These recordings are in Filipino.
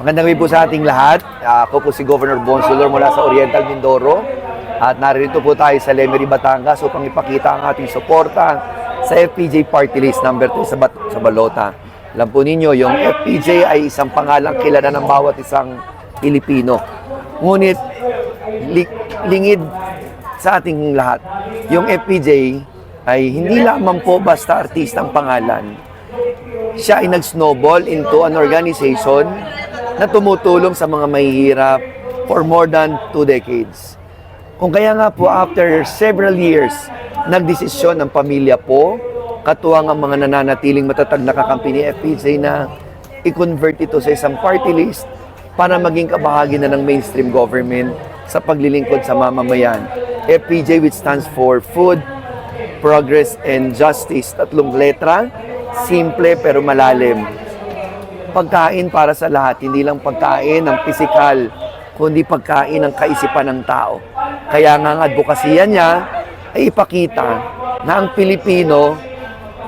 Magandang gabi po sa ating lahat. Ah, Ako po si Governor Bonsulor mula sa Oriental Mindoro. At narito po tayo sa Lemery, Batangas upang ipakita ang ating suporta sa FPJ Party List number 2 sa, Bat- sa Balota. Alam po ninyo, yung FPJ ay isang pangalang kilala ng bawat isang Pilipino. Ngunit, li- lingid sa ating lahat, yung FPJ ay hindi lamang po basta artistang pangalan. Siya ay nag-snowball into an organization na tumutulong sa mga mahihirap for more than two decades. Kung kaya nga po, after several years, nagdesisyon ng pamilya po, katuwang ang mga nananatiling matatag na kakampi ni FPJ na i-convert ito sa isang party list para maging kabahagi na ng mainstream government sa paglilingkod sa mamamayan. FPJ which stands for Food, Progress, and Justice. Tatlong letra, simple pero malalim pagkain para sa lahat, hindi lang pagkain ng pisikal, kundi pagkain ng kaisipan ng tao. Kaya nga ang advokasya niya ay ipakita na ang Pilipino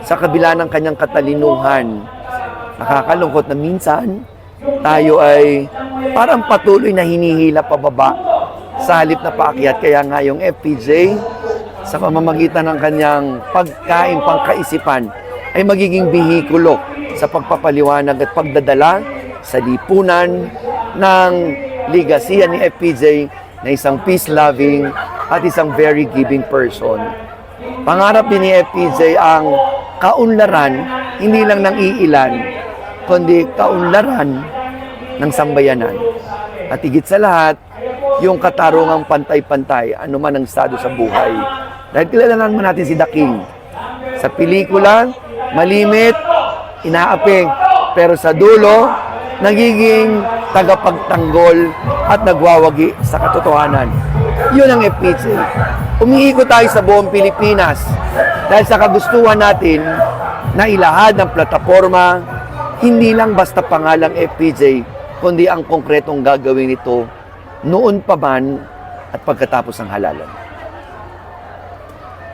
sa kabila ng kanyang katalinuhan, nakakalungkot na minsan tayo ay parang patuloy na hinihila pababa sa halip na paakyat. Kaya nga yung FPJ sa pamamagitan ng kanyang pagkain pangkaisipan ay magiging bihikulo sa pagpapaliwanag at pagdadala sa lipunan ng ligasiya ni FPJ na isang peace-loving at isang very giving person. Pangarap din ni FPJ ang kaunlaran, hindi lang ng iilan, kundi kaunlaran ng sambayanan. At higit sa lahat, yung katarungang pantay-pantay, anuman ang estado sa buhay. Dahil kilalanan mo natin si The King. Sa pelikula, malimit, inaaping, pero sa dulo, nagiging tagapagtanggol at nagwawagi sa katotohanan. Yun ang FPJ. Umiikot tayo sa buong Pilipinas dahil sa kagustuhan natin na ilahad ng plataforma, hindi lang basta pangalang FPJ, kundi ang konkretong gagawin nito noon pa man at pagkatapos ng halalan.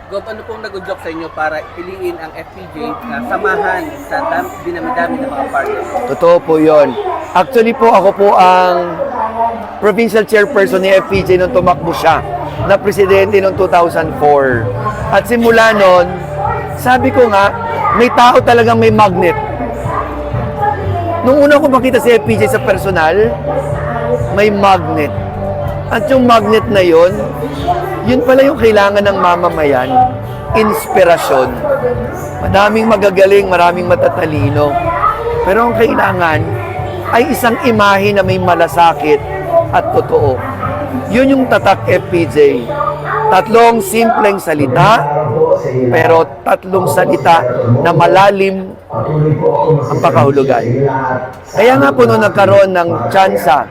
Gov, ano pong nag-joke sa inyo para piliin ang FPJ na samahan sa dam- dinami-dami ng mga partners? Totoo po yon. Actually po, ako po ang provincial chairperson ni FPJ nung tumakbo siya na presidente noong 2004. At simula noon, sabi ko nga, may tao talagang may magnet. Nung una ko makita si FPJ sa personal, may magnet. At yung magnet na yon, yun pala yung kailangan ng mamamayan, inspirasyon. Madaming magagaling, maraming matatalino. Pero ang kailangan ay isang imahe na may malasakit at totoo. Yun yung tatak FPJ. Tatlong simpleng salita, pero tatlong salita na malalim ang pakahulugan. Kaya nga po nung nagkaroon ng tsansa,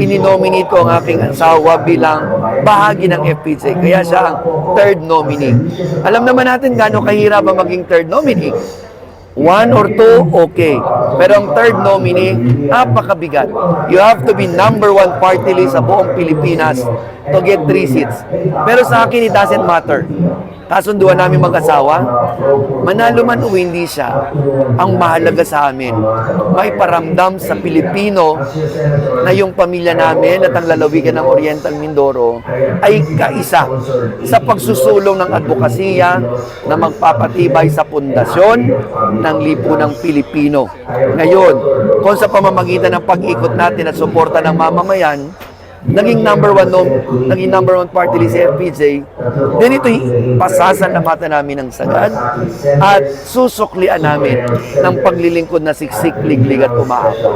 ininominate ko ang aking asawa bilang bahagi ng FPJ. Kaya siya ang third nominee. Alam naman natin gaano kahirap ang maging third nominee. One or two, okay. Pero ang third nominee, napakabigat. You have to be number one party list sa buong Pilipinas to get three seats. Pero sa akin, it doesn't matter. Kasunduan namin mag-asawa, manalo man o hindi siya, ang mahalaga sa amin, may paramdam sa Pilipino na yung pamilya namin at ang lalawigan ng Oriental Mindoro ay kaisa sa pagsusulong ng advokasya na magpapatibay sa pundasyon ng lipunang Pilipino. Ngayon, kung sa pamamagitan ng pag-ikot natin at suporta ng mamamayan, naging number one no, naging number one party list si FPJ, then ito'y pasasan na mata namin ng sagad at susuklian namin ng paglilingkod na siksik, liglig at umaapa.